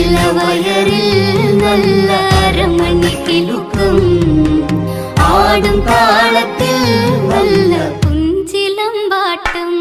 இளவயரில் நல்ல அரமணி கிலுக்கும். ஆடும் காலத்தில் நல்ல புஞ்சிலம்பாட்டம்.